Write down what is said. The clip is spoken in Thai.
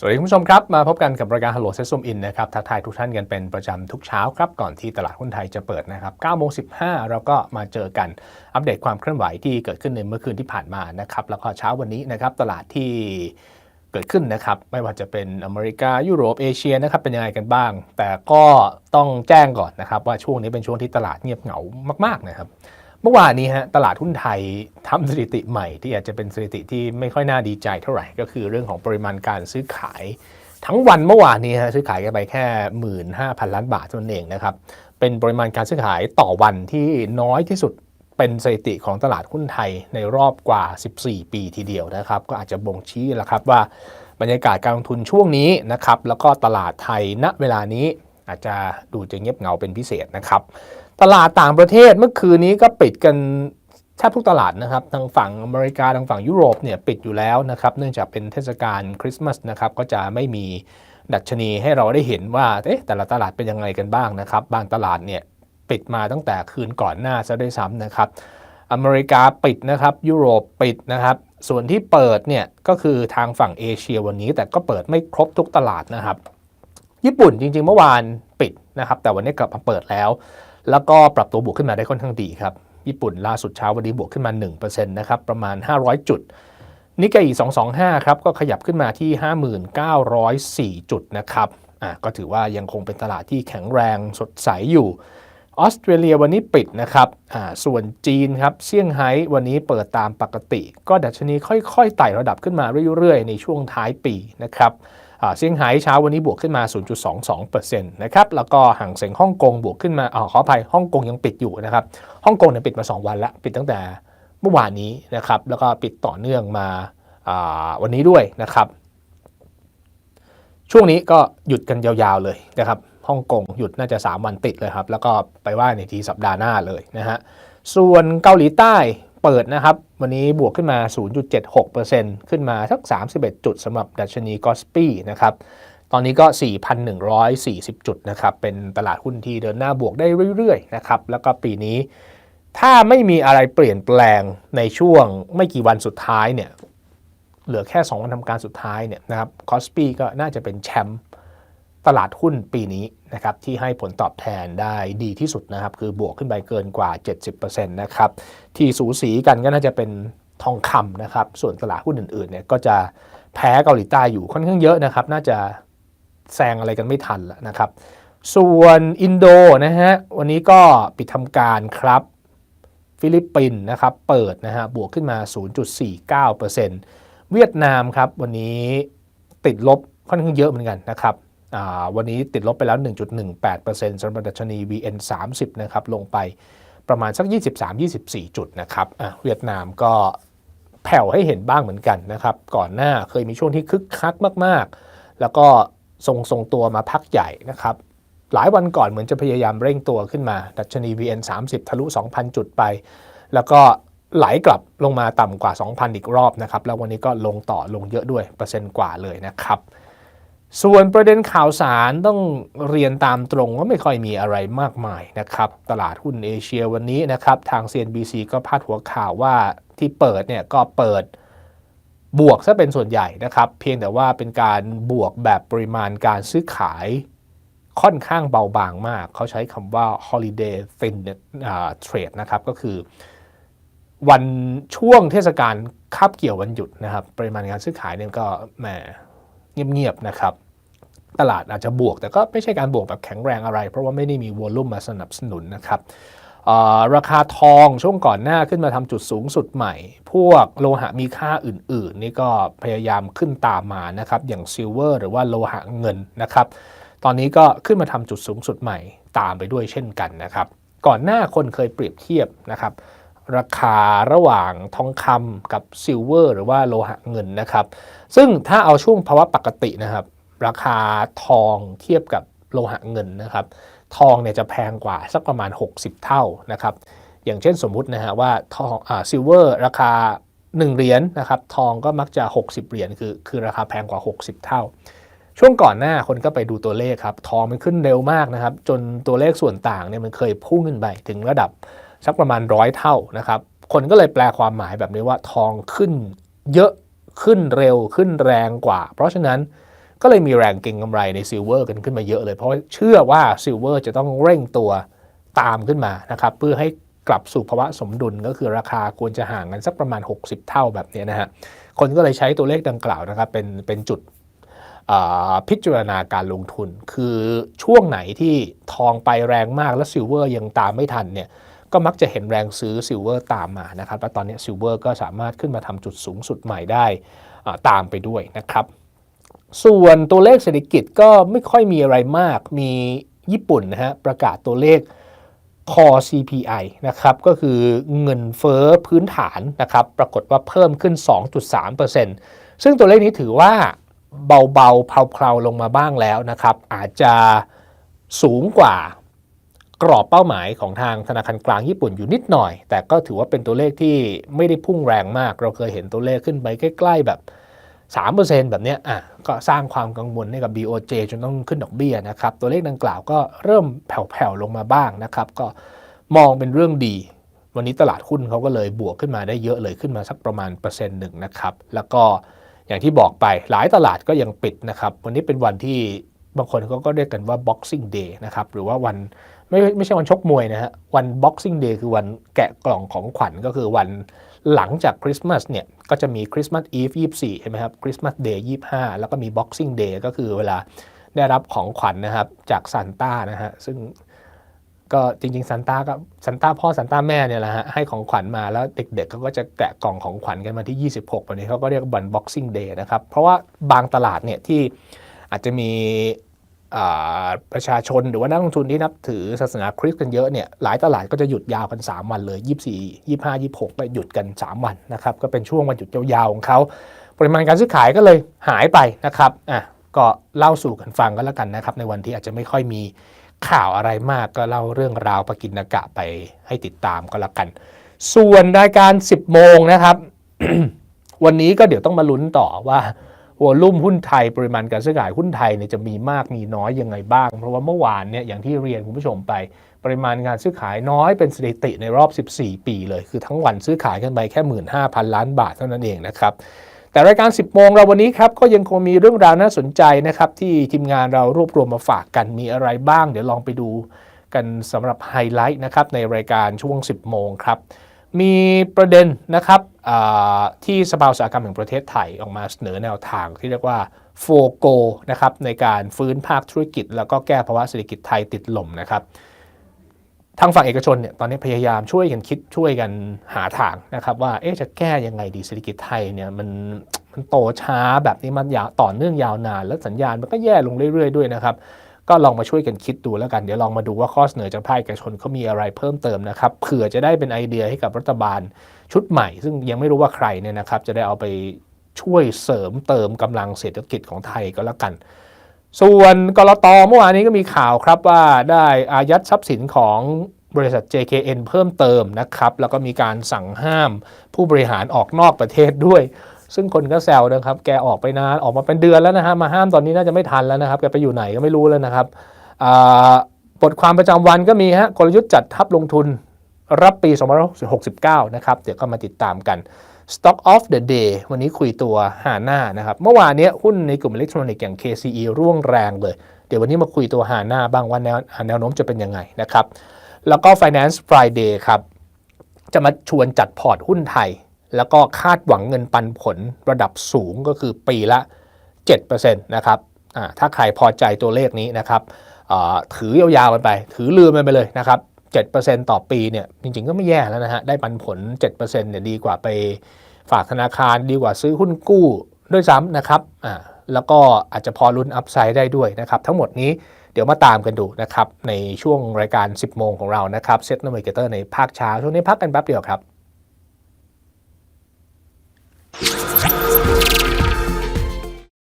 สวัสดีคุณผู้ชมครับ มาพบกันกับรายการ Hello s e s u m In นะครับทักทายทุกท่านกันเป็นประจำทุกเช้าครับ ก่อนที่ตลาดหุ้นไทยจะเปิดนะครับ9โมง15 เราก็มาเจอกันอัปเดตความเคลื่อนไหวที่เกิดขึ้นในเมื่อคืนที่ผ่านมานะครับแล้วก็เช้าวันนี้นะครับตลาดที่เกิดขึ้นนะครับไม่ว่าจะเป็นอเมริกายุโรปเอเชียนะครับเป็นยังไงกันบ้าง แต่ก็ต้องแจ้งก่อนนะครับว่าช่วงนี้เป็นช่วงที่ตลาดเงียบเหงามากๆนะครับ เมื่อวานนี้ฮะตลาดหุ้นไทยทำสถิติใหม่ที่อาจจะเป็นสถิติที่ไม่ค่อยน่าดีใจเท่าไหร่ ก็คือเรื่องของปริมาณการซื้อขาย ทั้งวันเมื่อวานนี้ฮะซื้อขายกันไปแค่ 15,000 ล้านบาทเท่านั้นเองนะครับเป็นปริมาณการซื้อขายต่อวันที่น้อยที่สุดเป็นสถิติของตลาดหุ้นไทยในรอบกว่า 14 ปีทีเดียวนะครับ ก็อาจจะบ่งชี้แล้วครับว่าบรรยากาศการลงทุนช่วงนี้นะครับแล้วก็ตลาดไทยณเวลานี้ อาจจะดูจะเงียบเงาเป็นพิเศษนะครับ ตลาดต่างประเทศเมื่อคืนนี้ก็ปิดกันแทบทุกตลาดนะครับทางฝั่งอเมริกาทางฝั่งยุโรปเนี่ยปิดอยู่แล้วนะครับ เนื่องจากเป็นเทศกาลคริสต์มาสนะครับก็จะไม่มีดัชนีให้เราได้เห็นว่าเอ๊ะแต่ละตลาดเป็นยังไงกันบ้างนะครับ บางตลาดเนี่ยปิดมาตั้งแต่คืนก่อนหน้าซะด้วยซ้ำนะครับ อเมริกาปิดนะครับ ยุโรปปิดนะครับ ส่วนที่เปิดเนี่ยก็คือทางฝั่งเอเชียวันนี้แต่ก็เปิดไม่ครบทุกตลาดนะครับ ญี่ปุ่นจริง ๆ เมื่อวานปิดนะครับแต่วันนี้กลับมาเปิดแล้ว แล้วก็ปรับตัวบวกขึ้นมาได้ค่อนข้างดีครับญี่ปุ่นล่าสุดเช้าวันนี้บวกขึ้นมา1%นะครับประมาณ 500 จุดนิกเกอี225 ครับ ก็ขยับขึ้นมาที่ 5904 จุดนะครับอะก็ถือว่ายังคงเป็นตลาดที่แข็งแรงสดใสอยู่ออสเตรเลียวันนี้ปิดนะครับอ่าส่วนจีนครับเซี่ยงไฮ้วันนี้เปิดตามปกติ ก็ดัชนีค่อยๆไต่ระดับขึ้นมาเรื่อยๆ ในช่วงท้ายปีนะครับ เซี่ยงไฮ้เช้าวันนี้บวกขึ้นมา 0.22%นะครับ แล้วก็ห่างเสียงฮ่องกงบวกขึ้นมาอ๋อขออภัยฮ่องกงยังปิดอยู่นะครับ ฮ่องกงเนี่ยปิดมา 2 วันล้วปิดตั้งแต่เมื่อวานนี้นะครับ แล้วก็ปิดต่อเนื่องมาวันนี้ด้วยนะครับ ช่วงนี้ก็หยุดกันยาวๆเลยนะครับฮ่องกงหยุดน่าจะ 3 วันติดเลยครับ แล้วก็ไปว่าในทีสัปดาห์หน้าเลยนะฮะ ส่วนเกาหลีใต้ เปิดนะครับ วันนี้บวกขึ้นมา 0.76%ขึ้นมาสัก 31 จุดสำหรับดัชนีกอสปี้นะครับ ตอนนี้ก็ 4,140 จุดนะครับ เป็นตลาดหุ้นที่เดินหน้าบวกได้เรื่อยๆนะครับ แล้วก็ปีนี้ ถ้าไม่มีอะไรเปลี่ยนแปลงในช่วงไม่กี่วันสุดท้ายเนี่ย เหลือแค่ 2 วันทำการสุดท้ายเนี่ยนะครับ คอสปีก็น่าจะเป็นแชมป์ ตลาดหุ้นปีนี้นะครับที่ให้ผลตอบแทนได้ดีที่สุดนะครับ คือบวกขึ้นไปเกินกว่า 70%นะครับที่สูสีกันก็น่าจะเป็นทองคำนะครับ ส่วนตลาดหุ้นอื่นๆเนี่ยก็จะแพ้เกาหลีใต้อยู่ค่อนข้างเยอะนะครับ น่าจะแซงอะไรกันไม่ทันแล้วนะครับ ส่วนอินโดนะฮะวันนี้ก็ปิดทำการครับ ฟิลิปปินส์นะครับเปิดนะฮะบวกขึ้นมา 0.49%เวียดนามครับวันนี้ติดลบค่อนข้างเยอะเหมือนกันนะครับ วันนี้ติดลบไปแล้ว 1.18%สำหรับดัชนี VN 30นะครับลงไปประมาณสัก 23-24 จุดนะครับเวียดนามก็แผ่วให้เห็นบ้างเหมือนกันนะครับ ก่อนหน้าเคยมีช่วงที่คึกคักมากๆ แล้วก็ทรงทรงตัวมาพักใหญ่นะครับ หลายวันก่อนเหมือนจะพยายามเร่งตัวขึ้นมา ดัชนี VN 30 ทะลุ 2,000 จุดไป แล้วก็ไหลกลับลงมาต่ำกว่า 2,000 อีกรอบนะครับ แล้ววันนี้ก็ลงต่อลงเยอะด้วยเปอร์เซ็นต์กว่าเลยนะครับ ส่วนประเด็นข่าวสารต้องเรียนตามตรงว่าไม่ค่อยมีอะไรมากมายนะครับ ตลาดหุ้นเอเชียวันนี้นะครับ ทาง CNBC ก็พาดหัวข่าวว่าที่เปิดเนี่ยก็เปิดบวกซะเป็นส่วนใหญ่นะครับ เพียงแต่ว่าเป็นการบวกแบบปริมาณการซื้อขายค่อนข้างเบาบางมาก เขาใช้คำว่า holiday thin trade นะครับ ก็คือ วันช่วงเทศกาลคาบเกี่ยววันหยุดนะครับ ปริมาณการซื้อขายเนี่ยก็แหม เงียบๆนะครับตลาดอาจจะบวก แต่ก็ไม่ใช่การบวกแบบแข็งแรงอะไร เพราะว่าไม่ได้มีวอลลุ่มมาสนับสนุนนะครับราคาทองช่วงก่อนหน้าขึ้นมาทำจุดสูงสุดใหม่ พวกโลหะมีค่าอื่น ๆ นี่ก็พยายามขึ้นตามมานะครับอย่างซิลเวอร์หรือว่าโลหะเงินนะครับตอนนี้ก็ขึ้นมาทำจุดสูงสุดใหม่ตามไปด้วยเช่นกันนะครับ ก่อนหน้าคนเคยเปรียบเทียบนะครับ ราคาระหว่างทองคำกับซิลเวอร์หรือว่าโลหะเงินนะครับ ซึ่งถ้าเอาช่วงภาวะปกตินะครับ ราคาทองเทียบกับโลหะเงินนะครับ ทองเนี่ยจะแพงกว่าสักประมาณ 60 เท่านะครับ อย่างเช่นสมมุตินะฮะว่าทองอ่าซิลเวอร์ราคา 1 เหรียญนนะครับ ทองก็มักจะ 60 เหรียญคือคือราคาแพงกว่า 60 เท่า ช่วงก่อนหน้าคนก็ไปดูตัวเลขครับ ทองมันขึ้นเร็วมากนะครับ จนตัวเลขส่วนต่างเนี่ยมันเคยพุ่งขึ้นไปถึงระดับ สักประมาณร้อยเท่านะครับ คนก็เลยแปลความหมายแบบนี้ว่าทองขึ้นเยอะขึ้นเร็วขึ้นแรงกว่า เพราะฉะนั้นก็เลยมีแรงเก็งกำไรในซิลเวอร์กันขึ้นมาเยอะเลย เพราะเชื่อว่าซิลเวอร์จะต้องเร่งตัวตามขึ้นมานะครับ เพื่อให้กลับสู่ภาวะสมดุลก็คือราคาควรจะห่างกันสักประมาณ 60 เท่าแบบนี้นะฮะคนก็เลยใช้ตัวเลขดังกล่าวนะครับเป็นเป็นจุดพิจารณาการลงทุน คือช่วงไหนที่ทองไปแรงมากแล้วซิลเวอร์ยังตามไม่ทันเนี่ย ก็มักจะเห็นแรงซื้อซิลเวอร์ตามมานะครับและตอนนี้ซิลเวอร์ก็สามารถขึ้นมาทำจุดสูงสุดใหม่ได้ตามไปด้วยนะครับ ส่วนตัวเลขเศรษฐกิจก็ไม่ค่อยมีอะไรมากมีญี่ปุ่นนะฮะประกาศตัวเลข Core CPI นะครับก็คือเงินเฟ้อพื้นฐานนะครับปรากฏว่าเพิ่มขึ้น 2.3%ซึ่งตัวเลขนี้ถือว่าเบาๆเพลาๆลงมาบ้างแล้วนะครับ อาจจะสูงกว่า กรอบเป้าหมายของทางธนาคารกลางญี่ปุ่นอยู่นิดหน่อย แต่ก็ถือว่าเป็นตัวเลขที่ไม่ได้พุ่งแรงมาก เราเคยเห็นตัวเลขขึ้นไปใกล้ ๆ แบบ 3%แบบนี้อะก็สร้างความกังวลให้กับ BOJ จนต้องขึ้นดอกเบี้ยนะครับ ตัวเลขดังกล่าวก็เริ่มแผ่วๆลงมาบ้างนะครับ ก็มองเป็นเรื่องดี วันนี้ตลาดหุ้นเขาก็เลยบวกขึ้นมาได้เยอะเลยขึ้นมาสักประมาณเปอร์เซ็นต์หนึ่งนะครับ แล้วก็อย่างที่บอกไปหลายตลาดก็ยังปิดนะครับ วันนี้เป็นวันที่บางคนเขาก็เรียกกันว่า Boxing Day นะครับหรือว่าวัน ไม่ไม่ใช่วันชกมวยนะฮะ วัน Boxing Day คือวันแกะกล่องของขวัญก็คือวันหลังจากคริสต์มาสเนี่ย ก็จะมีคริสต์มาสอีฟ24เห็นไหมครับคริสต์มาสเดย์25แล้วก็มี Boxing Day ก็คือเวลาได้รับของขวัญนะครับ จากซานต้านะฮะ ซึ่งก็จริงๆซานต้าก็ซานต้าพ่อซานต้าแม่เนี่ยแหละฮะให้ของขวัญมาแล้วเด็กๆเขาก็จะแกะกล่องของขวัญกันมาที่ 26วันนี้เขาก็เรียกวัน Boxing Day นะครับ เพราะว่าบางตลาดเนี่ยที่อาจจะมี ประชาชนหรือว่านักลงทุนที่นับถือศาสนาคริสต์กันเยอะเนี่ยหลายตลาดก็จะหยุดยาวกัน 3 วันเลย 24 25 26ก็หยุดกัน 3 วันนะครับก็เป็นช่วงวันหยุดยาวๆของเขาปริมาณการซื้อขายก็เลยหายไปนะครับอะก็เล่าสู่กันฟังก็แล้วกันนะครับในวันที่อาจจะไม่ค่อยมีข่าวอะไรมากก็เล่าเรื่องราวปกินากะไปให้ติดตามก็แล้วกัน ส่วนรายการ 10 โมงนะครับ วันนี้ก็เดี๋ยวต้องมาลุ้นต่อว่า วอลุ่มหุ้นไทยปริมาณการซื้อขายหุ้นไทยเนี่ยจะมีมากมีน้อยยังไงบ้าง เพราะว่าเมื่อวานเนี่ยอย่างที่เรียนคุณผู้ชมไป ปริมาณการซื้อขายน้อยเป็นสถิติในรอบ 14 ปีเลย คือทั้งวันซื้อขายกันไปแค่ 15,000 ล้านบาทเท่านั้นเองนะครับแต่รายการ 10 โมงเราวันนี้ครับก็ยังคงมีเรื่องราวน่าสนใจนะครับที่ทีมงานเรารวบรวมมาฝากกันมีอะไรบ้าง เดี๋ยวลองไปดูกันสำหรับไฮไลท์นะครับในรายการช่วง 10 โมงครับมีประเด็นนะครับ ที่สภาอุตสาหกรรมแห่งประเทศไทยออกมาเสนอแนวทางที่เรียกว่าโฟโกนะครับในการฟื้นภาคธุรกิจ แล้วก็แก้ภาวะเศรษฐกิจไทยติดลมนะครับทางฝั่งเอกชนเนี่ยตอนนี้พยายามช่วยกันคิดช่วยกันหาทางนะครับว่าเอ๊ะจะแก้ยังไงดีเศรษฐกิจไทยเนี่ยมันมันโตช้าแบบนี้มันยาวต่อเนื่องยาวนาน แล้วสัญญาณมันก็แย่ลงเรื่อยๆด้วยนะครับ ก็ลองมาช่วยกันคิดดูแล้วกัน เดี๋ยวลองมาดูว่าข้อเสนอจากภาคเอกชนเขามีอะไรเพิ่มเติมนะครับเผื่อจะได้เป็นไอเดียให้กับรัฐบาลชุดใหม่ ซึ่งยังไม่รู้ว่าใครเนี่ยนะครับจะได้เอาไปช่วยเสริมเติมกำลังเศรษฐกิจของไทยก็แล้วกัน ส่วนกรตเมื่อวานนี้ก็มีข่าวครับว่าได้อายัดทรัพย์สินของบริษัท JKN เพิ่มเติมนะครับ แล้วก็มีการสั่งห้ามผู้บริหารออกนอกประเทศด้วย ซึ่งคนก็แซวนะครับ แกออกไปนานออกมาเป็นเดือนแล้วนะฮะมาห้ามตอนนี้น่าจะไม่ทันแล้วนะครับแกไปอยู่ไหนก็ไม่รู้แล้วนะครับบทความประจำวันก็มีฮะกลยุทธ์จัดทับลงทุนรับปี 2569 นะครับ เดี๋ยวก็มาติดตามกัน Stock of the Day วันนี้คุยตัวหาหน้านะครับ เมื่อวานนี้หุ้นในกลุ่มอิเล็กทรอนิกส์อย่าง KCE ร่วงแรงเลย เดี๋ยววันนี้มาคุยตัวหาหน้าบ้างว่าแนวแนวโน้มจะเป็นยังไงนะครับ แล้วก็ Finance Friday ครับ จะมาชวนจัดพอร์ตหุ้นไทย แล้วก็คาดหวังเงินปันผลระดับสูงก็คือปีละ 7%นะครับถ้าใครพอใจตัวเลขนี้นะครับถือยาวๆกันไป ถือลืมมันไปเลยนะครับ7%ต่อปีเนี่ยจริงๆก็ไม่แย่แล้วนะฮะ ได้ปันผล 7%เนี่ยดีกว่าไปฝากธนาคารดีกว่าซื้อหุ้นกู้ด้วยซ้ำนะครับอ่าแล้วก็อาจจะพอลุ้นอัพไซด์ได้ด้วยนะครับ ทั้งหมดนี้เดี๋ยวมาตามกันดูนะครับ ในช่วงรายการ 10 โมงของเรานะครับเซ็ตน a เ g เกเตอร์ในภาคเช้าช่วงนี้พักกันแป๊บเดียวครับ Yeah.